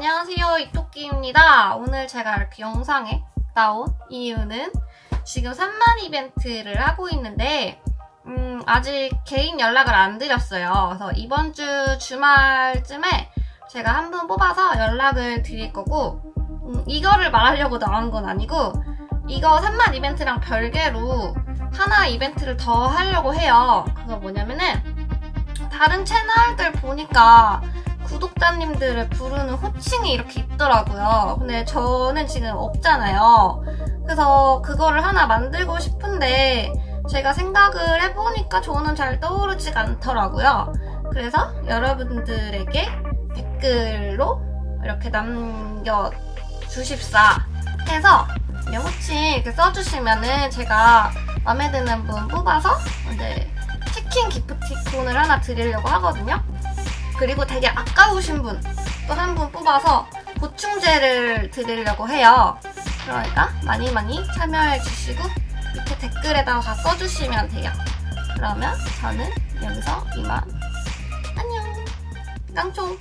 안녕하세요 이토끼입니다. 오늘 제가 이렇게 영상에 나온 이유는 지금 3만 이벤트를 하고 있는데 음, 아직 개인 연락을 안 드렸어요. 그래서 이번 주 주말쯤에 제가 한 분 뽑아서 연락을 드릴 거고 음, 이거를 말하려고 나온 건 아니고 이거 3만 이벤트랑 별개로 하나 이벤트를 더 하려고 해요. 그거 뭐냐면은 다른 채널들 보니까 구독자님들을 부르는 호칭이 이렇게 있더라고요. 근데 저는 지금 없잖아요. 그래서 그거를 하나 만들고 싶은데 제가 생각을 해보니까 저는 잘 떠오르지가 않더라고요. 그래서 여러분들에게 댓글로 이렇게 남겨주십사 해서 호칭 이렇게 써주시면은 제가 마음에 드는 분 뽑아서 이제 치킨 기프티콘을 하나 드리려고 하거든요. 그리고 되게 아까우신 분 또 한 분 뽑아서 보충제를 드리려고 해요. 그러니까 많이 많이 참여해 주시고 밑에 댓글에다가 써주시면 돼요. 그러면 저는 여기서 이만 안녕 깡총